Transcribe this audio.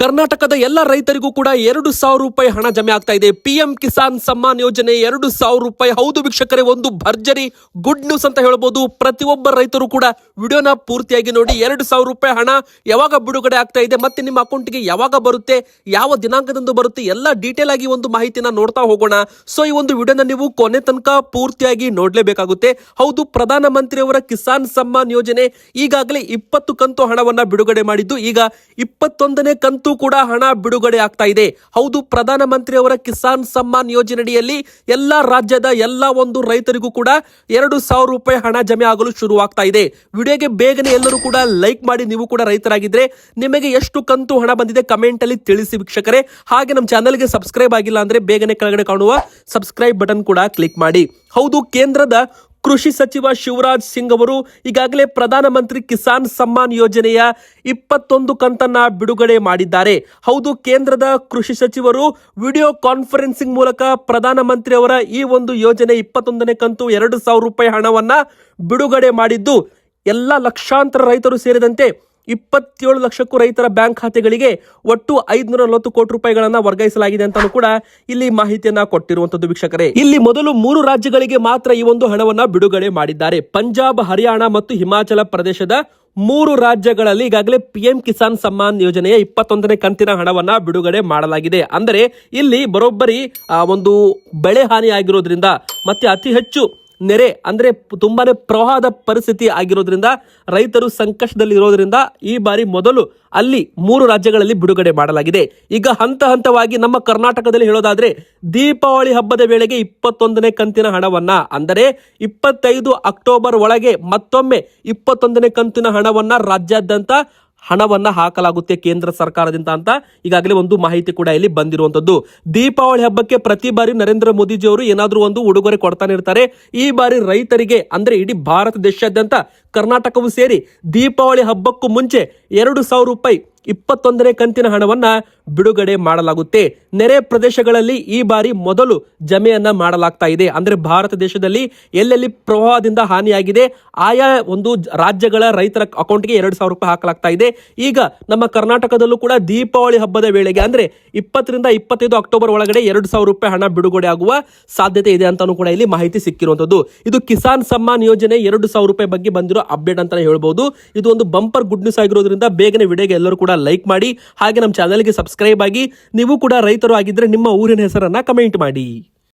ಕರ್ನಾಟಕದ ಎಲ್ಲ ರೈತರಿಗೂ ಕೂಡ ಎರಡು ಸಾವಿರ ರೂಪಾಯಿ ಹಣ ಜಮೆ ಆಗ್ತಾ ಇದೆ. ಪಿಎಂ ಕಿಸಾನ್ ಸಮ್ಮಾನ್ ಯೋಜನೆ ಎರಡು ಸಾವಿರ ರೂಪಾಯಿ. ಹೌದು ವೀಕ್ಷಕರೇ, ಒಂದು ಭರ್ಜರಿ ಗುಡ್ ನ್ಯೂಸ್ ಅಂತ ಹೇಳ್ಬೋದು. ಪ್ರತಿಯೊಬ್ಬ ರೈತರು ಕೂಡ ವಿಡಿಯೋನ ಪೂರ್ತಿಯಾಗಿ ನೋಡಿ, ಎರಡು ಸಾವಿರ ರೂಪಾಯಿ ಹಣ ಯಾವಾಗ ಬಿಡುಗಡೆ ಆಗ್ತಾ ಇದೆ ಮತ್ತೆ ನಿಮ್ಮ ಅಕೌಂಟ್ಗೆ ಯಾವಾಗ ಬರುತ್ತೆ, ಯಾವ ದಿನಾಂಕದಂದು ಬರುತ್ತೆ, ಎಲ್ಲ ಡೀಟೇಲ್ ಆಗಿ ಒಂದು ಮಾಹಿತಿನ ನೋಡ್ತಾ ಹೋಗೋಣ. ಸೊ ಈ ಒಂದು ವಿಡಿಯೋನ ನೀವು ಕೊನೆ ತನಕ ಪೂರ್ತಿಯಾಗಿ ನೋಡ್ಲೇಬೇಕಾಗುತ್ತೆ. ಹೌದು ಪ್ರಧಾನ ಮಂತ್ರಿಯವರ ಕಿಸಾನ್ ಸಮ್ಮಾನ್ ಯೋಜನೆ ಈಗಾಗಲೇ ಇಪ್ಪತ್ತು ಕಂತು ಹಣವನ್ನ ಬಿಡುಗಡೆ ಮಾಡಿದ್ದು. ಈಗ ಇಪ್ಪತ್ತೊಂದನೇ ಕಂತು ಕೂಡ ಹಣ ಬಿಡುಗಡೆ ಆಗ್ತಾ ಇದೆ. ಹೌದು ಪ್ರಧಾನ ಮಂತ್ರಿಯವರ ಕಿಸಾನ್ ಸಮ್ಮಾನ್ ಯೋಜನೆಯಡಿಯಲ್ಲಿ ಎಲ್ಲಾ ರಾಜ್ಯದ ಎಲ್ಲಾ ಒಂದು ರೈತರಿಗೂ ಕೂಡ ಎರಡು ಸಾವಿರ ರೂಪಾಯಿ ಹಣ ಜಮೆ ಆಗಲು ಶುರುವಾಗ್ತಾ ಇದೆ. ವಿಡಿಯೋಗೆ ಬೇಗನೆ ಎಲ್ಲರೂ ಕೂಡ ಲೈಕ್ ಮಾಡಿ, ನೀವು ಕೂಡ ರೈತರಾಗಿದ್ರೆ ನಿಮಗೆ ಎಷ್ಟು ಕಂತು ಹಣ ಬಂದಿದೆ ಕಮೆಂಟ್ ಅಲ್ಲಿ ತಿಳಿಸಿ ವೀಕ್ಷಕರೇ. ಹಾಗೆ ನಮ್ಮ ಚಾನಲ್ಗೆ ಸಬ್ಸ್ಕ್ರೈಬ್ ಆಗಿಲ್ಲ ಅಂದ್ರೆ ಬೇಗನೆ ಕೆಳಗಡೆ ಕಾಣುವ ಸಬ್ಸ್ಕ್ರೈಬ್ ಬಟನ್ ಕೂಡ ಕ್ಲಿಕ್ ಮಾಡಿ. ಹೌದು, ಕೇಂದ್ರದ ಕೃಷಿ ಸಚಿವ ಶಿವರಾಜ್ ಸಿಂಗ್ ಅವರು ಈಗಾಗಲೇ ಪ್ರಧಾನಮಂತ್ರಿ ಕಿಸಾನ್ ಸಮ್ಮಾನ್ ಯೋಜನೆಯ ಇಪ್ಪತ್ತೊಂದು ಕಂತನ್ನ ಬಿಡುಗಡೆ ಮಾಡಿದ್ದಾರೆ. ಹೌದು, ಕೇಂದ್ರದ ಕೃಷಿ ಸಚಿವರು ವಿಡಿಯೋ ಕಾನ್ಫರೆನ್ಸಿಂಗ್ ಮೂಲಕ ಪ್ರಧಾನಮಂತ್ರಿ ಅವರ ಈ ಒಂದು ಯೋಜನೆ ಇಪ್ಪತ್ತೊಂದನೇ ಕಂತು ಎರಡು ಸಾವಿರ ರೂಪಾಯಿ ಹಣವನ್ನ ಬಿಡುಗಡೆ ಮಾಡಿದ್ದು. ಎಲ್ಲ ಲಕ್ಷಾಂತರ ರೈತರು ಸೇರಿದಂತೆ ಇಪ್ಪತ್ತೇಳು ಲಕ್ಷಕ್ಕೂ ರೈತರ ಬ್ಯಾಂಕ್ ಖಾತೆಗಳಿಗೆ ಒಟ್ಟು ಐದುನೂರ ನಲವತ್ತು ಕೋಟಿ ರೂಪಾಯಿಗಳನ್ನ ವರ್ಗಾಯಿಸಲಾಗಿದೆ ಅಂತಾನು ಕೂಡ ಇಲ್ಲಿ ಮಾಹಿತಿಯನ್ನ ಕೊಟ್ಟಿರುವಂತದ್ದು ವೀಕ್ಷಕರೇ. ಇಲ್ಲಿ ಮೊದಲು ಮೂರು ರಾಜ್ಯಗಳಿಗೆ ಮಾತ್ರ ಈ ಒಂದು ಹಣವನ್ನ ಬಿಡುಗಡೆ ಮಾಡಿದ್ದಾರೆ. ಪಂಜಾಬ್, ಹರಿಯಾಣ ಮತ್ತು ಹಿಮಾಚಲ ಪ್ರದೇಶದ ಮೂರು ರಾಜ್ಯಗಳಲ್ಲಿ ಈಗಾಗಲೇ ಪಿಎಂ ಕಿಸಾನ್ ಸಮ್ಮಾನ್ ಯೋಜನೆಯ ಇಪ್ಪತ್ತೊಂದನೇ ಕಂತಿನ ಹಣವನ್ನ ಬಿಡುಗಡೆ ಮಾಡಲಾಗಿದೆ. ಅಂದರೆ ಇಲ್ಲಿ ಬರೋಬ್ಬರಿ ಒಂದು ಬೆಳೆ ಹಾನಿ ಆಗಿರೋದ್ರಿಂದ ಮತ್ತೆ ಅತಿ ಹೆಚ್ಚು ನೆರೆ, ಅಂದ್ರೆ ತುಂಬಾನೇ ಪ್ರವಾಹದ ಪರಿಸ್ಥಿತಿ ಆಗಿರೋದ್ರಿಂದ, ರೈತರು ಸಂಕಷ್ಟದಲ್ಲಿ ಇರೋದ್ರಿಂದ ಈ ಬಾರಿ ಮೊದಲು ಅಲ್ಲಿ ಮೂರು ರಾಜ್ಯಗಳಲ್ಲಿ ಬಿಡುಗಡೆ ಮಾಡಲಾಗಿದೆ. ಈಗ ಹಂತ ಹಂತವಾಗಿ ನಮ್ಮ ಕರ್ನಾಟಕದಲ್ಲಿ ಹೇಳೋದಾದ್ರೆ, ದೀಪಾವಳಿ ಹಬ್ಬದ ವೇಳೆಗೆ ಇಪ್ಪತ್ತೊಂದನೇ ಕಂತಿನ ಹಣವನ್ನ, ಅಂದರೆ ಇಪ್ಪತ್ತೈದು ಅಕ್ಟೋಬರ್ ಒಳಗೆ ಮತ್ತೊಮ್ಮೆ ಇಪ್ಪತ್ತೊಂದನೇ ಕಂತಿನ ಹಣವನ್ನ ರಾಜ್ಯಾದ್ಯಂತ ಹಣವನ್ನ ಹಾಕಲಾಗುತ್ತೆ ಕೇಂದ್ರ ಸರ್ಕಾರದಿಂದ ಅಂತ ಈಗಾಗಲೇ ಒಂದು ಮಾಹಿತಿ ಕೂಡ ಇಲ್ಲಿ ಬಂದಿರುವಂತದ್ದು. ದೀಪಾವಳಿ ಹಬ್ಬಕ್ಕೆ ಪ್ರತಿ ಬಾರಿ ನರೇಂದ್ರ ಮೋದಿಜಿ ಅವರು ಏನಾದರೂ ಒಂದು ಉಡುಗೊರೆ ಕೊಡ್ತಾನೆ ಇರ್ತಾರೆ. ಈ ಬಾರಿ ರೈತರಿಗೆ ಅಂದ್ರೆ ಇಡೀ ಭಾರತ ದೇಶಾದ್ಯಂತ ಕರ್ನಾಟಕವೂ ಸೇರಿ ದೀಪಾವಳಿ ಹಬ್ಬಕ್ಕೂ ಮುಂಚೆ ಎರಡು ಸಾವಿರ ರೂಪಾಯಿ ಇಪ್ಪತ್ತೊಂದನೇ ಕಂತಿನ ಹಣವನ್ನ ಬಿಡುಗಡೆ ಮಾಡಲಾಗುತ್ತೆ. ನೆರೆ ಪ್ರದೇಶಗಳಲ್ಲಿ ಈ ಬಾರಿ ಮೊದಲು ಜಮೆಯನ್ನ ಮಾಡಲಾಗ್ತಾ ಇದೆ. ಅಂದ್ರೆ ಭಾರತ ದೇಶದಲ್ಲಿ ಎಲ್ಲೆಲ್ಲಿ ಪ್ರವಾಹದಿಂದ ಹಾನಿಯಾಗಿದೆ, ಆಯಾ ಒಂದು ರಾಜ್ಯಗಳ ರೈತರ ಅಕೌಂಟ್ಗೆ ಎರಡು ಸಾವಿರ ರೂಪಾಯಿ ಹಾಕಲಾಗ್ತಾ ಇದೆ. ಈಗ ನಮ್ಮ ಕರ್ನಾಟಕದಲ್ಲೂ ಕೂಡ ದೀಪಾವಳಿ ಹಬ್ಬದ ವೇಳೆಗೆ, ಅಂದ್ರೆ ಇಪ್ಪತ್ತರಿಂದ ಇಪ್ಪತ್ತೈದು ಅಕ್ಟೋಬರ್ ಒಳಗಡೆ ಎರಡು ಸಾವಿರ ರೂಪಾಯಿ ಹಣ ಬಿಡುಗಡೆ ಆಗುವ ಸಾಧ್ಯತೆ ಇದೆ ಅಂತಾನೂ ಕೂಡ ಇಲ್ಲಿ ಮಾಹಿತಿ ಸಿಕ್ಕಿರುವಂತದ್ದು ಇದು ಕಿಸಾನ್ ಸಮ್ಮಾನ್ ಯೋಜನೆ ಎರಡು ಸಾವಿರ ರೂಪಾಯಿ ಬಗ್ಗೆ ಬಂದಿರೋ ಅಪ್ಡೇಟ್ ಅಂತಾನೆ ಹೇಳ್ಬಹುದು ಇದು ಒಂದು ಬಂಪರ್ ಗುಡ್ ನ್ಯೂಸ್ ಆಗಿರೋದ್ರಿಂದ ಬೇಗನೆ ವಿಡಿಯೋಗೆ ಎಲ್ಲರೂ ಕೂಡ ಲೈಕ್ ಮಾಡಿ, ಹಾಗೆ ನಮ್ಮ ಚಾನಲ್ಗೆ ಸಬ್ಸ್ಕ್ರೈಬ್ ಆಗಿ ನೀವು ಕೂಡ ರೈತರು ಆಗಿದ್ರೆ ನಿಮ್ಮ ಊರಿನ ಹೆಸರನ್ನ ಕಮೆಂಟ್ ಮಾಡಿ.